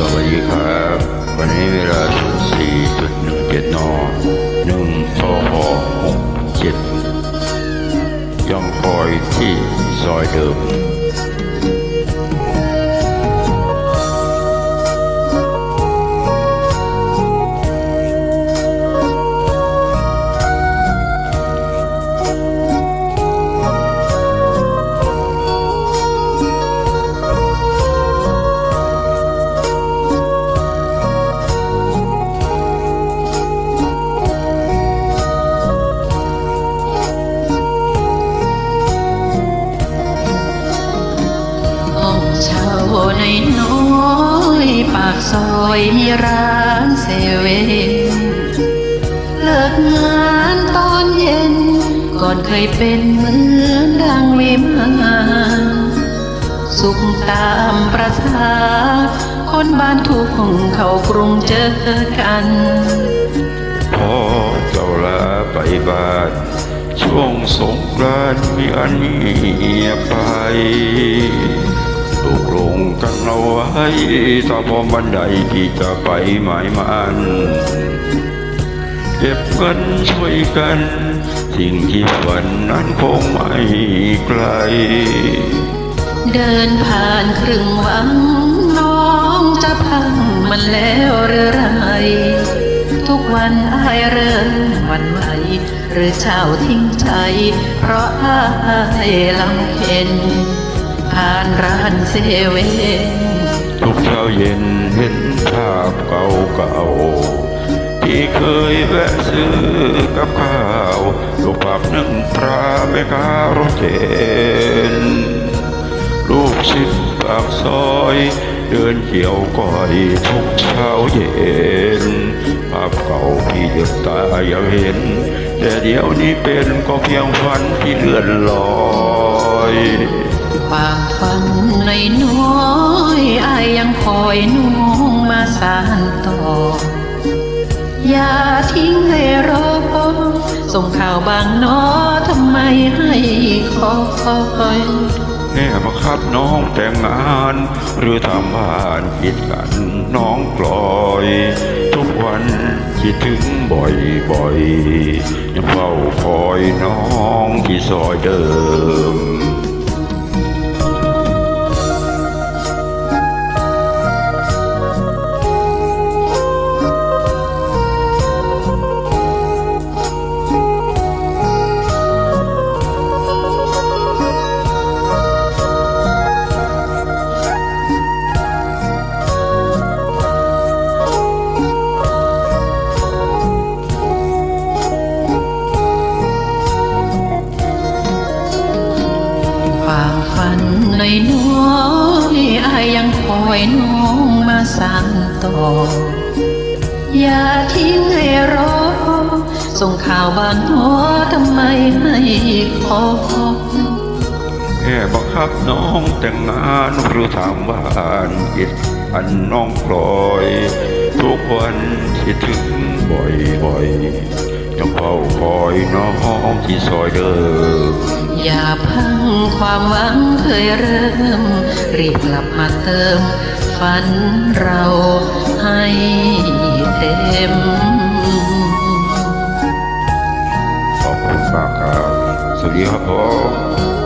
สวัสดีครับ วันนี้เวลา 14.17 น1ทพ67ยังคอยที่ซอยเดิม ซอยมีร้านเซเว่นเลิกงานตอนเย็น ก่อนเคยเป็นเหมือนดังวิมานสุขตามประษาคนบ้านทุกของเขากรุงเจอกันพอเจ้าลาไปบ้านช่วงสงกรานต์มีอันเงียบไป ตกลงกันเอาไว้ถ้าพอบันไดที่จะไปหมายมันเก็บเงินช่วยกัน สิ่งที่ฝันนั้นคงไม่ไกล เดินผ่านครึ่งวังน้องจะพังมันแล้วหรือไร ทุกวันอายเริ่มวันไหว หรือเช้าทิ้งใจ เพราะอายลำเพ็น ผ่านร้านเซเว่นทุกเช้าเย็นเห็นภาพเก่าๆที่เคยแวะซื้อกับข้าวลูกปากนึ่งปลาแม่ค้ารเข็นลูกชิดปากซอย เดินเกี่ยวก้อยทุกเช้าเย็นภาพเก่าพี่เดือตายังเห็น แต่เดี๋ยวนี้เป็นก็เพียงฝันที่เลื่อนลอยากฟันในน้อยอายยังคอยน้องมาสานต่อ อย่าทิ้งให้รอส่งข่าวบางหนอทำไมให้คอยแน่บังคับน้องแต่งงาน หรือทำบ้านคิดกันน้องกลอย ทุกวันคิดถึงบ่อยบ่อยๆยังเฝ้าคอยน้องที่ซอยเดิม ยังคอยน้องมาสานต่อ อย่าทิ้งให้รอ ส่งข่าวบางหนอทำไมให้คอแค่บังคับน้องแต่งงานหรือทำบ้านคิดอันน้องกลอย ทุกวันคิดถึงบ่อยบ่อยๆ ยังเฝ้าคอยน้องที่ซอยเดิมอย่าพังความหวังเคยเริ่ม รีบกลับมาเติม ฝันเราให้เต็ม ขอบคุณมากครับ สวัสดีครับผม